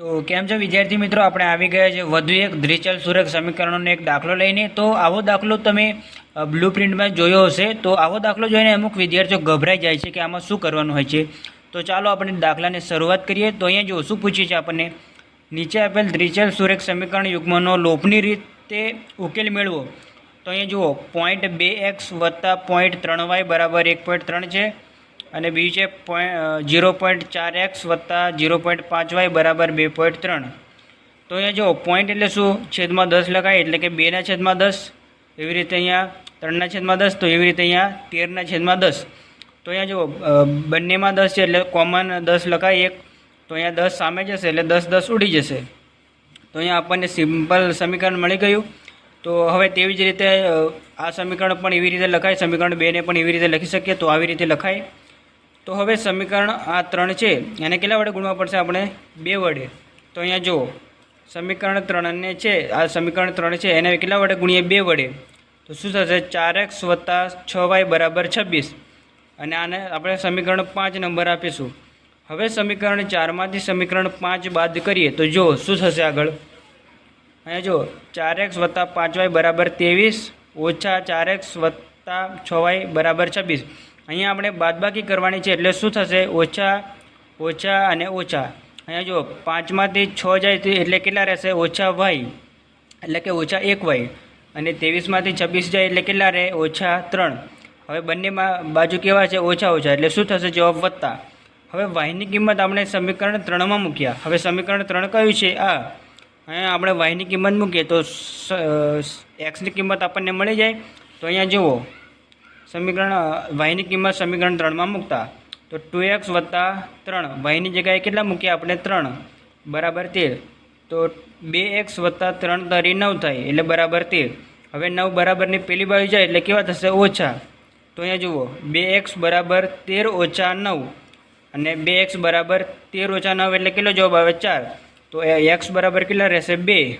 તો કેમ છે વિદ્યાર્થી મિત્રો? આપણે આવી ગયા છે વધુ એક દ્વિચલ સુરેખ સમીકરણોનો એક દાખલો લઈને. તો આવો દાખલો તમે બ્લુ પ્રિન્ટમાં જોયો હશે. તો આવો દાખલો જોઈને અમુક વિદ્યાર્થીઓ ગભરાઈ જાય છે કે આમાં શું કરવાનું હોય છે. તો ચાલો આપણે દાખલાની શરૂઆત કરીએ. તો અહીંયા જો શું પૂછ્યું છે આપણને? નીચે આપેલ દ્વિચલ સુરેખ સમીકરણ યુગ્મનો લોપની રીતે ઉકેલ મેળવો. તો અહીંયા જુઓ પોઈન્ટ બે એક્સ વત્તા પોઈન્ટ ત્રણ વાય બરાબર એક પોઈન્ટ ત્રણ છે. અને બીજું છે પોઈન્ટ જીરો પોઈન્ટ ચાર એક્સ વત્તા જીરો પોઈન્ટ પાંચ વાય બરાબર બે પોઈન્ટ ત્રણ. તો અહીંયા જો પોઈન્ટ એટલે શું? છેદમાં દસ લખાય એટલે કે બેના છેદમાં દસ, એવી રીતે અહીંયા ત્રણના છેદમાં દસ, તો એવી રીતે અહીંયા તેરના છેદમાં દસ. તો અહીંયા જો બંનેમાં દસ છે એટલે કોમન દસ લખાય એક, તો અહીંયા દસ સામે જશે એટલે દસ દસ ઉડી જશે. તો અહીંયા આપણને સિમ્પલ સમીકરણ મળી ગયું. તો હવે તેવી જ રીતે આ સમીકરણ પણ એવી રીતે લખાય, સમીકરણ બેને પણ એવી રીતે લખી શકીએ, તો આવી રીતે લખાય. તો હવે સમીકરણ આ ત્રણ છે. એને કેટલા વડે ગુણવા પડશે આપણે? બે વડે. તો અહીંયા જુઓ. સમીકરણ ત્રણને છે. આ સમીકરણ ત્રણ છે. એને કેટલા વડે ગુણીએ? બે વડે. તો શું થશે? ચાર એક્સ વત્તા છ વાય બરાબર છવ્વીસ. અને આને આપણે સમીકરણ પાંચ નંબર આપીશું. હવે સમીકરણ ચારમાંથી સમીકરણ પાંચ બાદ કરીએ. તો જો શું થશે આગળ? અહીંયા જો ચાર એક્સ વત્તા પાંચ વાય બરાબર ત્રેવીસ ઓછા ચાર એક્સ વત્તા છ વાય બરાબર છવ્વીસ. અહીંયા આપણે બાદબાકી કરવાની છે એટલે શું થશે? ઓછા ઓછા અને ઓછા. અહીંયા જો પાંચમાંથી છ જાય એટલે કેટલા રહેશે? ઓછા વાય. એટલે કે ઓછા એક વાય. અને ત્રેવીસમાંથી છવ્વીસ જાય એટલે કેટલા રહે? ઓછા ત્રણ. હવે બંનેમાં બાજુ કેવા છે? ઓછા ઓછા. એટલે શું થશે? જવાબ વધતા. હવે વાયની કિંમત આપણે સમીકરણ ત્રણમાં મૂક્યા. હવે સમીકરણ ત્રણ કયું છે? આ. અહીંયા આપણે વાયની કિંમત મૂકીએ તો એક્સની કિંમત આપણને મળી જાય. તો અહીંયા જુઓ. સમીકરણ વાયની કિંમત સમીકરણ ત્રણમાં મૂકતા. તો ટુ એક્સ વત્તા ત્રણ વાયની જગ્યાએ કેટલા મૂક્યા આપણે? ત્રણ. બરાબર તેર. તો બે એક્સ વત્તા ત્રણ તરી નવ થાય, એટલે બરાબર તેર. હવે નવ બરાબરની પેલી બાજુ જાય એટલે કેવા થશે? ઓછા. તો અહીંયા જુઓ, બે એક્સ બરાબર તેર ઓછા નવ. અને બે એક્સ બરાબર તેર ઓછા નવ એટલે કેટલો જવાબ આવે? ચાર. તો એક્સ બરાબર કેટલા રહેશે? બે.